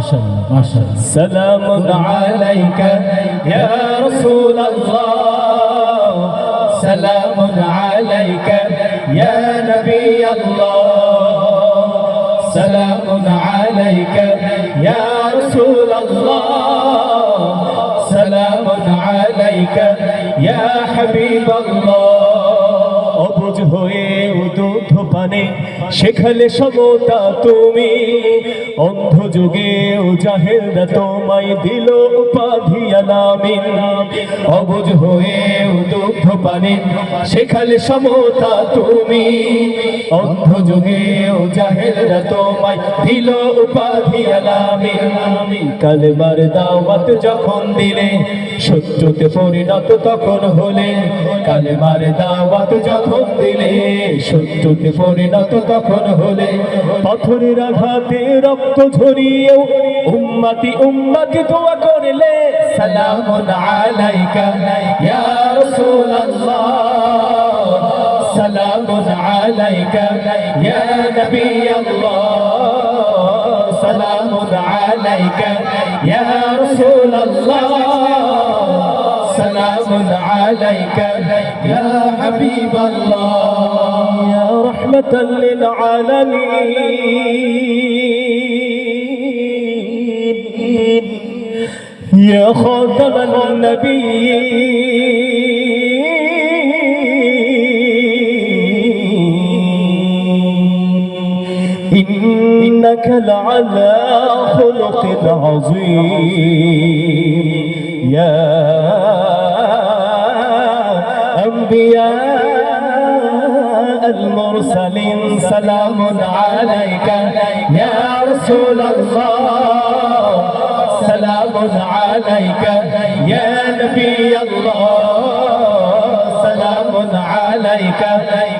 মাশাআল্লাহ মাশাআল্লাহ سلام عليك يا رسول الله سلام عليك يا نبي الله سلام عليك يا رسول الله سلام عليك يا حبيب الله অবুঝ হয়ে দুধ পানে সেখানে সমতা তুমি। অন্ধ যুগে ও জাহেলরা তোমায় দিল উপাধি আলামিন। অবুজ হয়ে দুধ পানে সেখানে সমতা তুমি। অন্ধ যুগে ও জাহেলরা তোমায় দিল উপাধি আলামিন কালেমার দাওয়াত যখন দিলে সত্যতে পরিণত তখন হলে। কালেমার দাওয়াত যখন দিলে সত্যতে পরিণত তখন হলে। পাথরের আঘাতে রক্ত ঝরিয়েও উম্মতি উম্মতি দোয়া করলে سلام عليك يا رسول الله. سلام عليك يا نبي الله. سلام عليك يا رسول الله. سلام عليك يا حبيب الله. يا رحمة للعالمين. يا خاتم النبيين. إنك لعلى خلق عظيم. يا أنبياء المرسلين سلام عليك. يا رسول الله. الله عليك يا نبي الله سلام عليك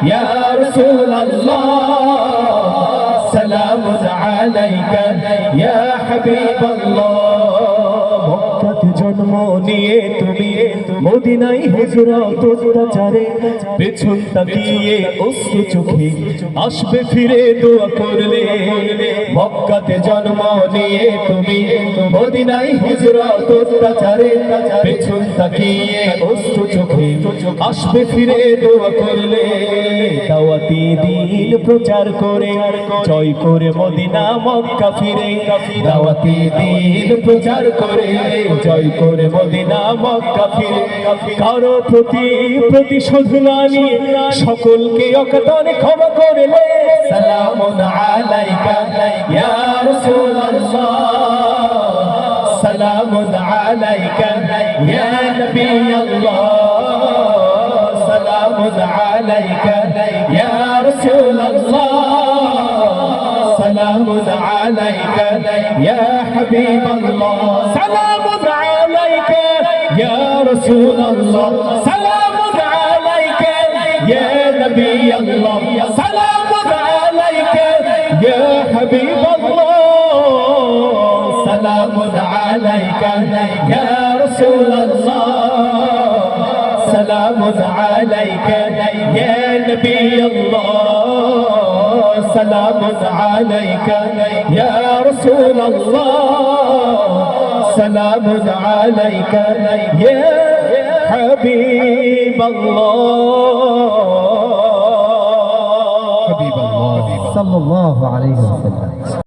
يا رسول الله سلام عليك يا حبيب الله জন্ম নিয়ে তুমি মদিনাই হিজরত অত্যাচারে, পেছন তাকিয়ে অশ্রু চোখে আসবে ফিরে দোয়া করলে, মক্কাতে জন্ম নিয়ে তুমি মদিনাই হিজরত অত্যাচারে, পেছন তাকিয়ে অশ্রু আসবে ফিরে দোয়া করলে। দাওয়াতি দিন প্রচার করে, জয় করে মদিনা, মক্কা ফিরে। দাওয়াতি দিন প্রচার করে, জয় করে মদিনা, মক্কা ফিরে। কারও প্রতি প্রতিশোধ না নিয়ে সকলকে অকাতরে ক্ষমা করলে। সালামুন আলাইকা, ইয়া রাসূলুল্লাহ الصلب عليك يا رسول الله سلام عليك يا حبيب الله سلام عليك يا رسول الله سلام عليك يا نبي الله سلام عليك يا حبيب الله سلام عليك يا رسول الله عليك يا نبي الله سلام عليك يا رسول الله سلام عليك يا حبيب الله حبيب الله صلى الله عليه وسلم